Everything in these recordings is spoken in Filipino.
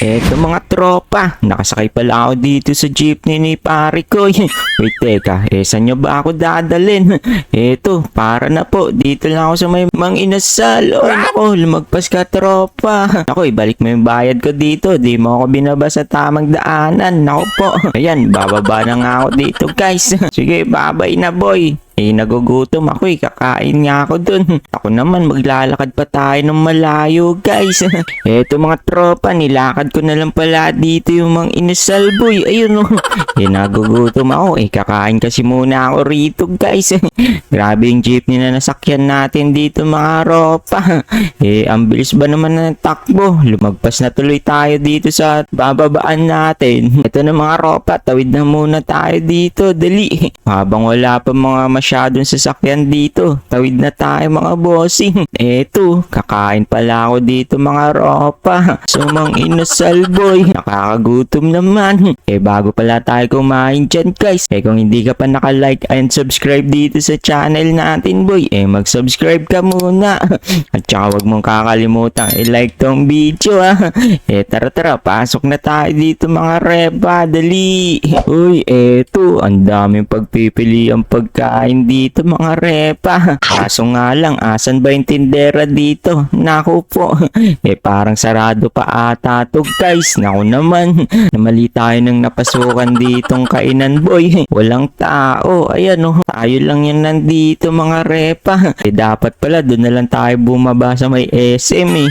Eto mga tropa, nakasakay pala ako dito sa jeepney ni pare ko. Wait, teka, eh saan nyo ba ako dadalhin? Eto, para na po, dito lang ako sa may mang inasal. Oh, nako, lumagpas ka tropa. Ako, ibalik mo yung bayad ko dito, di mo ako binaba sa tamang daanan. Nako po, ayan, bababa na nga ako dito guys. Sige, babay na boy. Eh, nagugutom ako eh. Kakain nga ako dun. Ako naman, maglalakad pa tayo ng malayo, guys. Eto mga tropa, nilakad ko na lang pala dito yung mga inasal boy. Ayun oh. Eh, nagugutom ako eh. Kakain kasi muna ako rito, guys. Grabe yung jeepney na nasakyan natin dito, mga ropa. Eh, ang bilis ba naman ng takbo? Lumagpas na tuloy tayo dito sa bababaan natin. Ito na mga ropa, tawid na muna tayo dito. Dali. Habang wala pa mga masyadong sasakyan dito, tawid na tayo mga bossing. Eto, kakain pala ako dito mga ropa. Sumang inasal boy. Nakakagutom naman. Eh bago pala tayo kumain dyan guys. Eh kung hindi ka pa naka-like and subscribe dito sa channel natin boy, eh mag-subscribe ka muna. At saka wag mong kakalimutan i-like tong video ah. Eh tara tara, pasok na tayo dito mga repa. Dali. Uy, eto, ang daming pagpipili ang pagkain dito mga repa. Kaso nga lang, asan ba yung tindera dito? Naku po. Eh parang sarado pa ata to guys. Naku naman. Namali tayo nang napasukan ditong kainan boy. Walang tao. Ayan oh. Tayo lang yan nandito mga repa. Eh dapat pala doon na lang tayo bumaba sa may SM eh.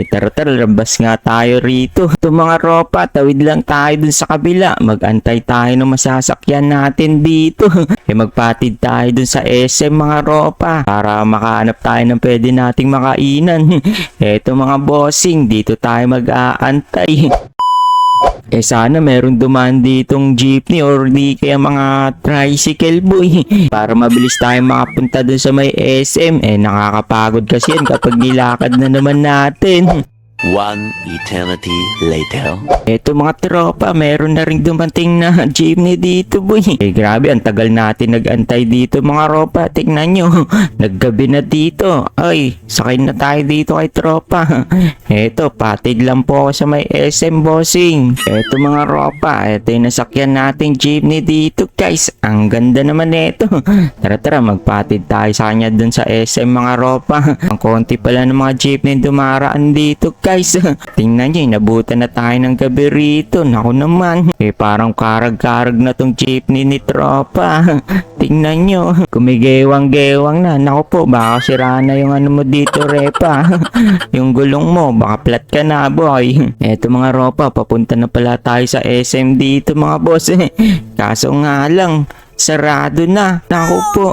Eh tara tara, labas nga tayo rito. Ito mga ropa, tawid lang tayo dun sa kabila. Magantay tayo ng masasakyan natin dito. eh magpatid tayo dun sa SM mga ropa para makahanap tayo ng pwede nating makainan. Eto mga bossing, dito tayo mag-aantay. Eh sana meron dumaan ditong jeepney or di kaya mga tricycle boy para mabilis tayo makapunta dun sa may SM. Eh nakakapagod kasi yan kapag nilakad na naman natin. One eternity later. Eto mga tropa, meron na rin dumating na jeepney dito boy. Eh grabe, ang tagal natin nagantay dito mga tropa. Tingnan nyo, naggabi na dito. Ay, sakay na tayo dito kay tropa. Eto, patid lang po ako sa may SM bossing. Eto mga tropa, eto yung nasakyan nating jeepney dito guys. Ang ganda naman neto. Tara tara, magpatid tayo sa kanya dun sa SM mga tropa. Ang konti pala ng mga jeepney dumaraan dito guys. Tingnan nyo, inabutan na tayo ng gabi rito. Naku naman. Eh parang karag-karag na tong jeepney ni tropa. Tingnan nyo. Kumigewang-gewang na. Naku po, baka sira na yung ano mo dito, repa. yung gulong mo, baka flat ka na, boy. Eto mga ropa, papunta na pala tayo sa SM dito, mga boss. Kaso nga lang, sarado na. Naku po,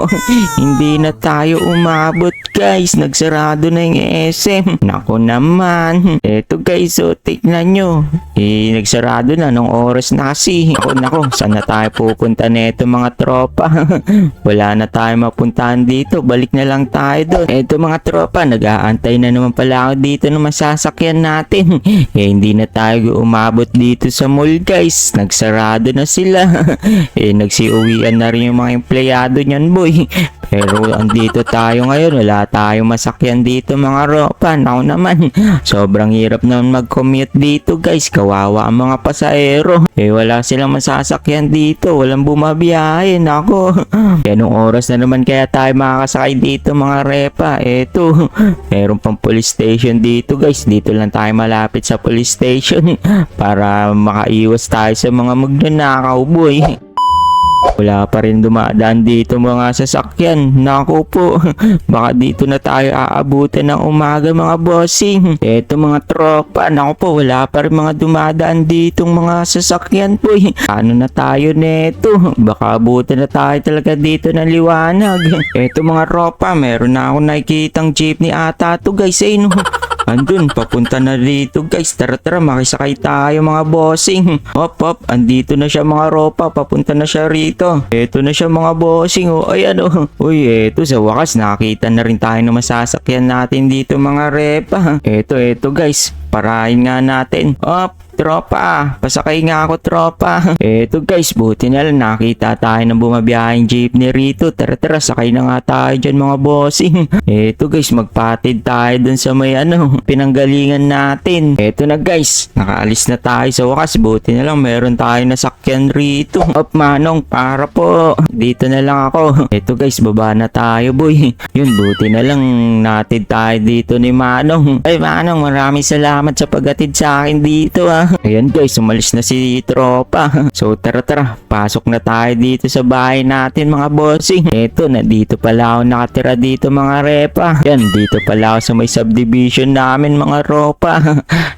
hindi na tayo umabot guys. Nagsarado na yung SM. Naku naman. Eto guys, so tignan nyo. Eh, nagsarado na nung oras na kasi. Naku, naku, saan na tayo pupunta neto mga tropa? Wala na tayo mapuntahan dito. Balik na lang tayo doon. Eto mga tropa, nag-aantay na naman pala ako dito ng masasakyan natin. eh, hindi na tayo umabot dito sa mall guys. Nagsarado na sila. eh, nagsiuwian na rin yung mga empleyado niyan boy. Pero andito tayo ngayon, wala tayong masakyan dito mga ropa. Naku naman, sobrang hirap naman mag-commute dito guys. Kawawa ang mga pasahero. Eh wala silang masasakyan dito, walang bumabiyahe. Nako, anong oras na naman kaya tayo makakasakay dito mga repa? Eto, meron pang police station dito guys. Dito lang tayo malapit sa police station para makaiwas tayo sa mga magnanakaw boy. Wala pa rin dumadaan dito mga sasakyan. Naku po, baka dito na tayo aabutin ng umaga mga bossing. Eto mga tropa, naku po, wala pa rin mga dumadaan ditong mga sasakyan po. Ano na tayo neto? Baka abutin na tayo talaga dito ng liwanag. Eto mga tropa, meron na ako nakikitang jeepney ata to guys. Eh? Andun, papunta na dito guys. Tara tara, makisakay tayo mga bossing. Hop hop, andito na siya mga ropa. Papunta na siya rito. Eto na siya mga bossing. Oh, ayan oh. Uy, eto sa wakas nakita na rin tayo na masasakyan natin dito mga repa. Eto, eto guys. parahin nga natin. Op, tropa, pasakay nga ako tropa. Eto guys, buti na lang nakita tayo ng bumabiyahing jeepney rito. Tara tara, sakay na nga tayo dyan mga bossing. Eto guys, magpatid tayo dun sa may ano, pinanggalingan natin. Eto na guys, nakaalis na tayo sa wakas. Buti na lang meron tayo nasakyan rito. Op manong, para po. Dito na lang ako. Eto guys, baba na tayo boy. Yun, buti na lang natid tayo dito ni Manong. Ay Manong, maraming salamat sa paghatid sa akin dito ah. Ayan guys, umalis na si tropa. So tara tara, pasok na tayo dito sa bahay natin mga bossing. Eto, na dito pala ako nakatira dito mga repa. Yan, dito pala ako sa may subdivision namin mga ropa.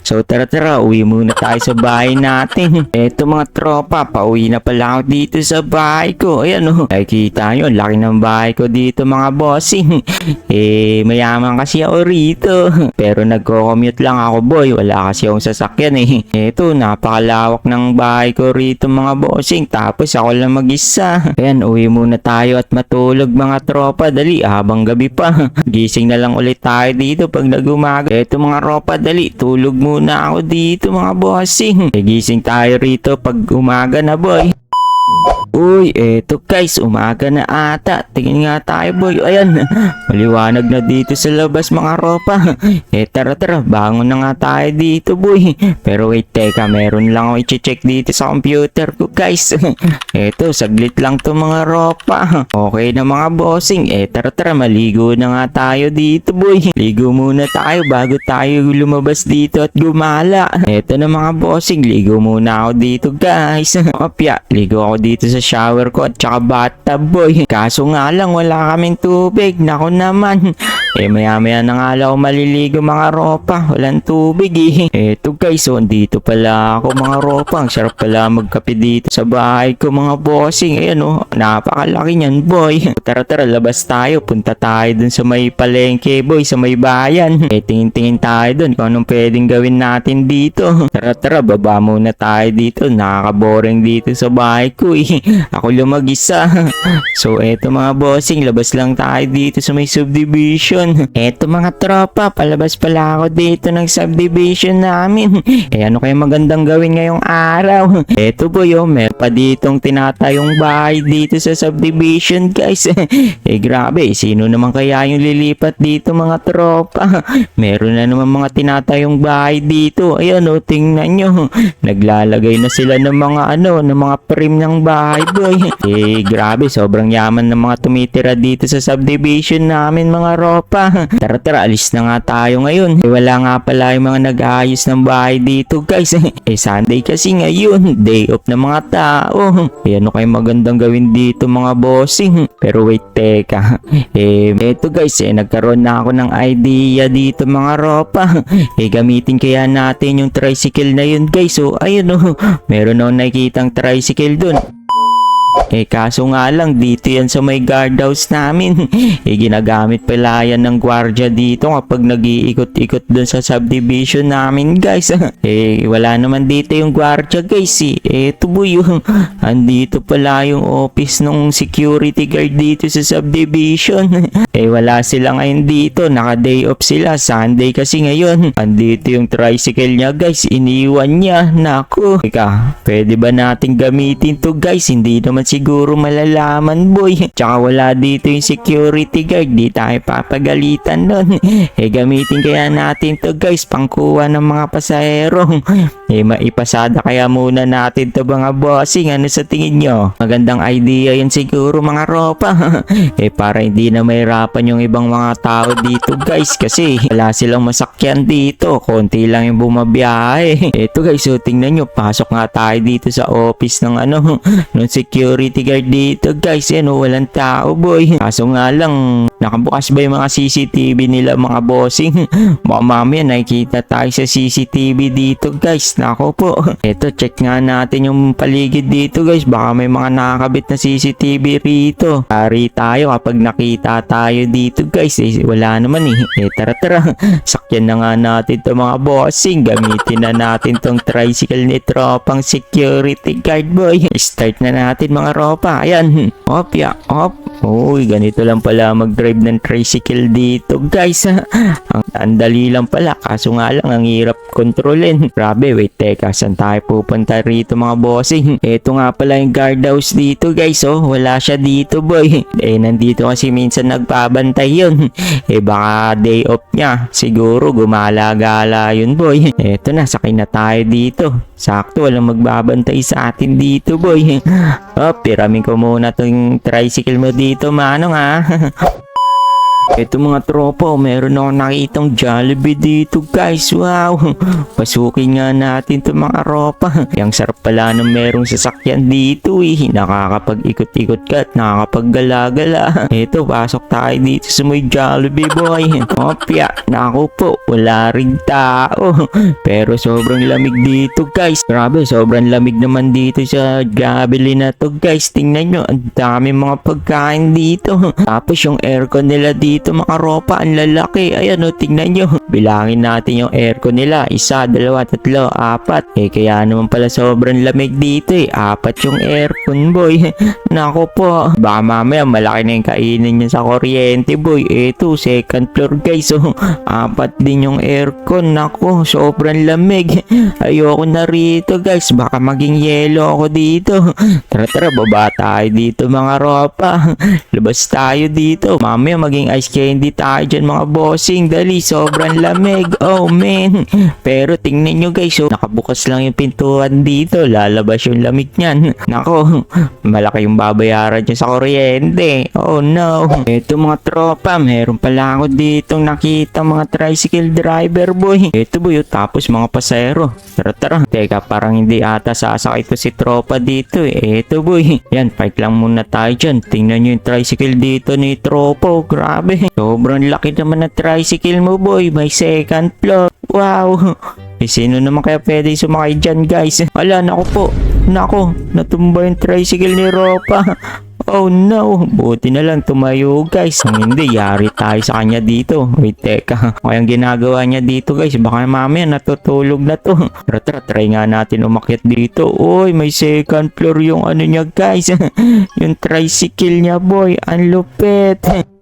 So tara tara, uwi muna tayo sa bahay natin. Eto mga tropa, pauwi na pala ako dito sa bahay ko. Ayan oh, nakikita nyo, laki ng bahay ko dito mga bossing. Eh, mayaman kasi ako rito. Pero nagko-commute lang ako boy, wala kasi akong sasakyan eh. Eto, napakalawak ng bahay ko rito mga bossing. Tapos ako lang mag-isa. Ayan, uwi muna tayo at matulog mga tropa. Dali, habang gabi pa. Gising na lang ulit tayo dito pag nagumaga. Eto mga tropa, dali, tulog muna ako dito mga bossing. Eh, gising tayo rito pag umaga na boy. Uy, eto guys, umaga na ata. Tingin nga tayo boy. Ayan, maliwanag na dito sa labas mga ropa. Eh tara tara, bangon na nga tayo dito boy. Pero wait, teka, meron lang ako i-check dito sa computer ko guys. Eto, saglit lang to mga ropa. Okay na mga bossing. Eh tara tara, maligo na nga tayo dito boy. Ligo muna tayo bago tayo lumabas dito at gumala. Eto na mga bossing, ligo muna ako dito guys. Opya, ligo ako dito sa shower ko at saka bathtub boy. Kaso nga lang wala kaming tubig. Nako naman. Eh maya maya na nga lang maliligo mga ropa. Walang tubig eh. Eto guys, so dito pala ako mga ropa. Ang sarap pala magkape dito sa bahay ko mga bossing. Ayan oh, napakalaki niyan boy. Tara tara, labas tayo. Punta tayo dun sa may palengke boy, sa may bayan. Eh tingin-tingin tayo dun kung anong pwedeng gawin natin dito. Tara tara, baba muna tayo dito. Nakaka-boring dito sa bahay ko eh. Ako lumag-isa. So eto mga bossing, labas lang tayo dito sa may subdivision. Eto mga tropa, palabas pala ako dito ng subdivision namin. Eh ano kaya magandang gawin ngayong araw? Eto po yung meron pa ditong tinatayong bahay dito sa subdivision guys. eh grabe, sino naman kaya yung lilipat dito mga tropa? Meron na naman mga tinatayong bahay dito. Ayan o, tingnan nyo. Naglalagay na sila ng mga ano, ng mga prim ng bahay boy. Eh grabe, sobrang yaman ng mga tumitira dito sa subdivision namin mga ropa. Tara tara, alis na nga tayo ngayon. Eh wala nga pala yung mga nag-aayos ng bahay dito guys. eh Sunday kasi ngayon, day off ng mga tao. Eh ano kayo magandang gawin dito mga bossing? Pero wait, teka. Eh eto guys, eh nagkaroon na ako ng idea dito mga ropa. Eh gamitin kaya natin yung tricycle na yun guys. So ayun oh, meron akong nakikitang tricycle dun. Eh kaso nga lang dito yan sa may guardhouse namin. eh ginagamit pala yan ng gwardya dito kapag nag-iikot-ikot dun sa subdivision namin guys. eh wala naman dito yung gwardya guys eh. Eh tubo yung andito pala yung office ng security guard dito sa subdivision. eh wala sila ngayon dito. Naka day off sila. Sunday kasi ngayon. Andito yung tricycle niya guys. Iniwan niya. Naku. Ika, pwede ba natin gamitin to guys? Hindi naman siguro malalaman boy. Tsaka wala dito yung security guard. Di tayo papagalitan nun. eh gamitin kaya natin to guys. Pangkuha ng mga pasahero. eh maipasada kaya muna natin to mga bossing. Ano sa tingin nyo? Magandang idea yan siguro mga ropa. eh para hindi na mahirapan yung ibang mga tao dito guys. Kasi wala silang masakyan dito. Konti lang yung bumabiyahe. Eto guys, so tingnan nyo. Pasok nga tayo dito sa office ng ano, ng security guard dito guys. Yan oh, walang tao boy. Kaso nga lang, nakabukas ba yung mga CCTV nila mga bossing? Baka mamaya nakikita tayo sa CCTV dito guys. Nako po. Eto, check nga natin yung paligid dito guys. Baka may mga nakakabit na CCTV rito. Ari tayo kapag nakita tayo dito guys. Eh, wala naman eh. Eh, tara tara. Sakyan na nga natin to mga bossing. Gamitin na natin tong tricycle ni tropang security guard boy. Start na natin mga ropa. Ayan. Op, ya. Op. Uy, ganito lang pala mag-drive ng tricycle dito guys. ang, ang dali lang pala, kaso nga lang ang hirap kontrolin. Grabe, wait teka, saan tayo pupunta rito mga bossing? Ito nga pala yung guardhouse dito guys, oh. Wala siya dito boy. Eh, nandito kasi minsan nagpabantay yun. eh, baka day off niya. Siguro gumala-gala yun boy. Eto na, sakay na tayo dito. Sakto, walang magbabantay sa atin dito boy. Oh, piramin ko muna tong tricycle mo dito, manong ha. Ito mga tropa, oh, meron ako nakitang Jollibee dito guys. Wow! Pasukin nga natin to mga ropa. Yang sarap pala ng merong sasakyan dito eh. Nakakapag-ikot-ikot ka at nakakapag-gala-gala. Ito, pasok tayo dito sa may Jollibee boy. Opya, naku po, wala rin tao. Pero sobrang lamig dito guys. Grabe, sobrang lamig naman dito sa Jollibee na to guys. Tingnan nyo, ang dami mga pagkain dito. Tapos yung aircon nila dito mga ropa, ang lalaki. Ayan o, tingnan nyo. Bilangin natin yung aircon nila. Isa, dalawa, tatlo, apat. Eh, kaya naman pala sobrang lamig dito eh. Apat yung aircon boy. Nako po. Baka mamaya malaki na yung kainin niya sa kuryente boy. Eto, second floor guys. Oh, apat din yung aircon. Nako, sobrang lamig. Ayoko na rito guys. Baka maging yelo ako dito. Tara tara, baba tayo dito mga ropa. Labas tayo dito. Mamaya maging ice candy tayo dyan mga bossing. Dali, sobrang lamig. Oh man. Pero tingnan nyo guys, oh, nakabukas lang yung pintuan dito. Lalabas yung lamig niyan. Nako, malaki yung babayaran nyo sa kuryente. Oh no. Ito mga tropa, meron pala ako ditong nakita mga tricycle driver boy. Ito boy, oh, tapos mga pasero. Tara tara. Teka, parang hindi ata sasakay ko si tropa dito eh. Ito boy. Yan, park lang muna tayo dyan. Tingnan nyo yung tricycle dito ni tropa. Oh, grabe. Sobrang laki naman ng tricycle mo boy. May second floor. Wow. Eh, sino naman kaya pwede sumakay dyan guys? Wala, nako po. Nako, natumba yung tricycle ni Ropa. Oh no, buti na lang tumayo guys. Kung hindi, yari tayo sa kanya dito. Wait, teka. Kaya ang ginagawa niya dito guys, baka mamaya natutulog na to. Tara, tara, try nga natin umakyat dito. Uy, may second floor yung ano niya guys. yung tricycle niya boy, ang lupit.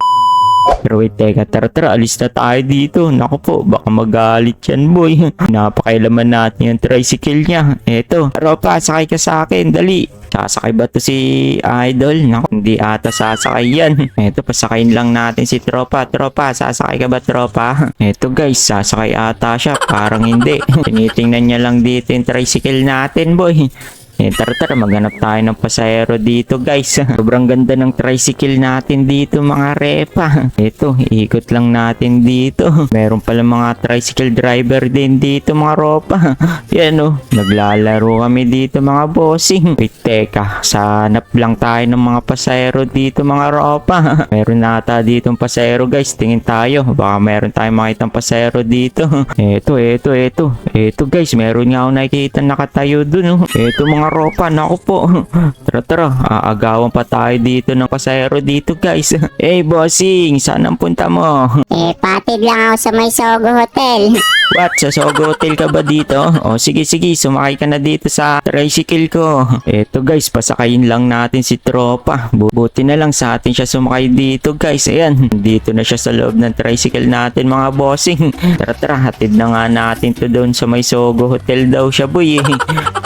Pero wait, teka, tara tara, alis na tayo dito. Naku po, baka magalit yan boy. Napakailaman natin yung tricycle niya. Eto, Ropa, sakay ka sa akin, dali. Sasakay ba to si Idol? Naku, hindi ata sasakay yan. Eto, pasakayin lang natin si Tropa. Tropa, sasakay ka ba Tropa? Eto guys, sasakay ata siya. Parang hindi. Tinitingnan niya lang dito yung tricycle natin boy. Eh, tara tara, maghanap tayo ng pasahero dito guys. Sobrang ganda ng tricycle natin dito mga repa. Ito, ikot lang natin dito. Meron pala mga tricycle driver din dito mga ropa. Yan oh, naglalaro kami dito mga bossing. Wait, teka, sanap lang tayo ng mga pasahero dito mga ropa. Meron nata ditong pasahero guys, tingin tayo. Baka meron tayong makitang pasahero dito. Eto, eto, eto. Eto guys, meron nga ako nakikita nakatayo dun oh. Eto mga ropa, naku po. Tara tara, aagawan pa tayo dito ng pasahero dito guys. Eh bossing, saan ang punta mo? Eh, patid lang ako sa may Sogo Hotel. What? Sa Sogo Hotel ka ba dito? O sige sige, sumakay ka na dito sa tricycle ko. Eto guys, pasakayin lang natin si Tropa. Bu- Buti na lang sa atin siya sumakay dito guys. Ayan, dito na siya sa loob ng tricycle natin mga bossing. Tara tara, hatid na nga natin to doon sa may Sogo Hotel daw siya boy.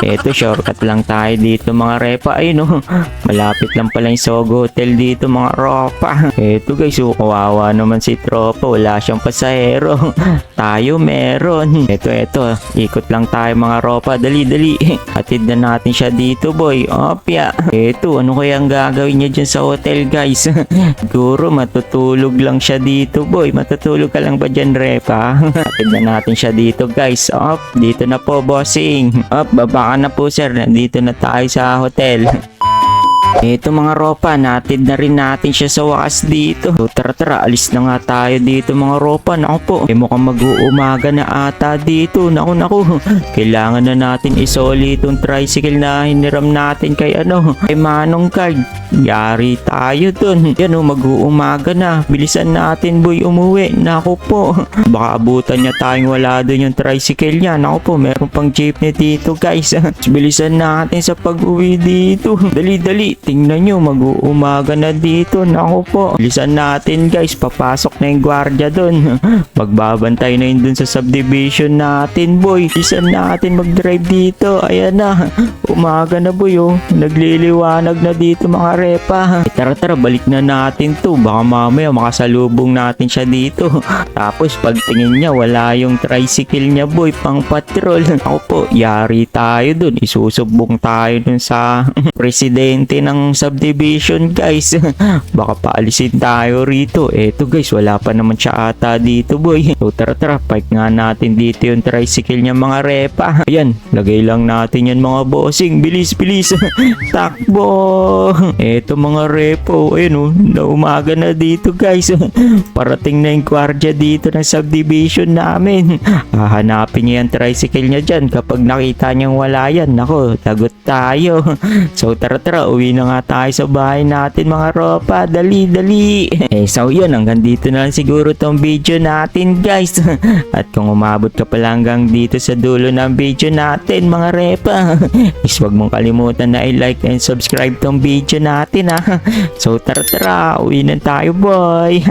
Eto, shortcut lang tayo dito mga repa. Ayun oh, malapit lang pala yung Sogo Hotel dito mga ropa. Eto guys, oh, kawawa naman si Tropa. Wala siyang pasahero. tayo meron. Eto, eto. Ikot lang tayo mga ropa. Dali, dali. Hatid na natin siya dito, boy. Opya. Eto, ano kaya ang gagawin niya dyan sa hotel, guys? Siguro matutulog lang siya dito, boy. Matutulog ka lang ba dyan, repa? Hatid na natin siya dito, guys. Op, dito na po, bossing. Op, baba na po, sir. Na tayo sa hotel. Ito mga ropa, natid na rin natin siya sa wakas dito. So, tara tara, alis na nga tayo dito mga ropa. Naku po, eh mukhang mag-uumaga na ata dito. Naku naku, kailangan na natin isoli itong tricycle na hiniram natin kay ano, kay Manong Card. Yari tayo dun. Yan o, mag-uumaga na. Bilisan natin boy umuwi. Naku po, baka abutan niya tayong wala dun yung tricycle niya. Naku po, meron pang jeepney dito guys. Bilisan natin sa pag-uwi dito. Dali dali, tingnan nyo, mag-uumaga na dito. Naku po. Bilisan natin guys, papasok na yung gwardiya dun. Magbabantay na yun dun sa subdivision natin boy. Bilisan natin mag-drive dito. Ayan na. Umaga na boy oh. Nagliliwanag na dito mga repa. Eh, tara tara, balik na natin to. Baka mamaya makasalubong natin siya dito. Tapos pagtingin niya, wala yung tricycle niya boy, pang patrol. Ako po, yari tayo dun. Isusubong tayo dun sa presidente ng subdivision guys. Baka paalisin tayo rito. Eto guys, wala pa naman siya ata dito boy. So tara tara, park nga natin dito yung tricycle niya mga repa. Ayan, lagay lang natin yan mga bossing. Bilis, bilis. Takbo. Eto mga repo. Ayun oh, na umaga na dito guys. Parating na yung gwardiya dito ng subdivision namin. Hahanapin niya yung tricycle niya dyan. Kapag nakita niyang wala yan, nako, lagot tayo. So tara tara, uwi na nga tayo sa bahay natin mga ropa. Dali, dali. Eh so yun, hanggang dito na lang siguro tong video natin guys. At kung umabot ka pala hanggang dito sa dulo ng video natin mga repa. Is wag mong kalimutan na i-like and subscribe tong video natin ha. So tara tara, uwi na tayo boy.